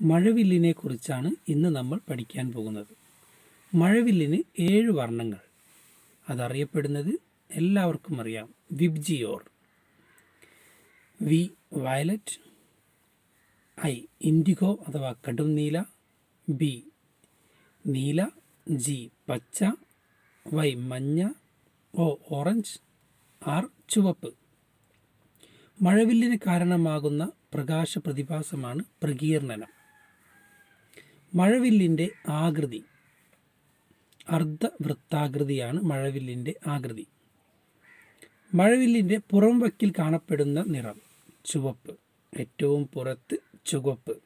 മഴവില്ലിനെ കുറിച്ചാണ് ഇന്ന് നമ്മൾ പഠിക്കാൻ പോകുന്നത്. മഴവില്ലിന് ഏഴ് വർണങ്ങൾ. അതറിയപ്പെടുന്നത് എല്ലാവർക്കും അറിയാം. VIBGYOR. V violet. I indigo അഥവാ കടും നീല. ബി നീല. ജി പച്ച. വൈ മഞ്ഞ. O orange. ആർ ചുവപ്പ്. മഴവില്ലിന് കാരണമാകുന്ന പ്രകാശ പ്രതിഭാസമാണ് പ്രകീർണനം. മഴവില്ലിന്റെ ആകൃതി. അർദ്ധവൃത്താകൃതിയാണ് മഴവില്ലിന്റെ ആകൃതി. മഴവില്ലിന്റെ പുറം വക്കിൽ കാണപ്പെടുന്ന നിറം ചുവപ്പ്. ഏറ്റവും പുറത്ത് ചുവപ്പ്.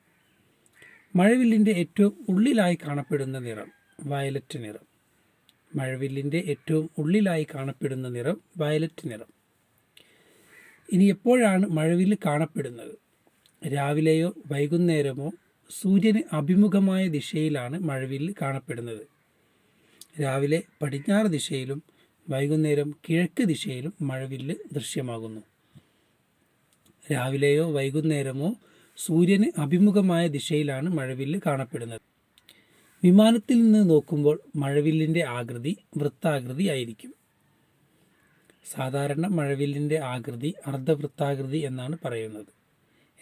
മഴവില്ലിന്റെ ഏറ്റവും ഉള്ളിലായി കാണപ്പെടുന്ന നിറം വയലറ്റ് നിറം. മഴവില്ലിന്റെ ഏറ്റവും ഉള്ളിലായി കാണപ്പെടുന്ന നിറം വയലറ്റ് നിറം. ഇനി എപ്പോഴാണ് മഴവില്ല് കാണപ്പെടുന്നത്? രാവിലെയോ വൈകുന്നേരമോ സൂര്യന് അഭിമുഖമായ ദിശയിലാണ് മഴവില്ല് കാണപ്പെടുന്നത്. രാവിലെ പടിഞ്ഞാറ് ദിശയിലും വൈകുന്നേരം കിഴക്ക് ദിശയിലും മഴവില്ല് ദൃശ്യമാകുന്നു. രാവിലെയോ വൈകുന്നേരമോ സൂര്യന് അഭിമുഖമായ ദിശയിലാണ് മഴവില്ല് കാണപ്പെടുന്നത്. വിമാനത്തിൽ നിന്ന് നോക്കുമ്പോൾ മഴവില്ലിന്റെ ആകൃതി വൃത്താകൃതി ആയിരിക്കും. സാധാരണ മഴവില്ലിന്റെ ആകൃതി അർദ്ധവൃത്താകൃതി എന്നാണ് പറയുന്നത്.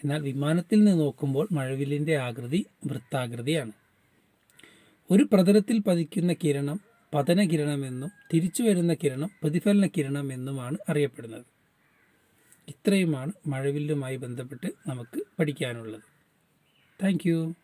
എന്നാൽ വിമാനത്തിൽ നിന്ന് നോക്കുമ്പോൾ മഴവില്ലിന്റെ ആകൃതി വൃത്താകൃതിയാണ്. ഒരു പ്രതലത്തിൽ പതിക്കുന്ന കിരണം പതന കിരണമെന്നും തിരിച്ചു വരുന്ന കിരണം പ്രതിഫലന കിരണം എന്നുമാണ് അറിയപ്പെടുന്നത്. ഇത്രയുമാണ് മഴവില്ലുമായി ബന്ധപ്പെട്ട് നമുക്ക് പഠിക്കാനുള്ളത്. താങ്ക്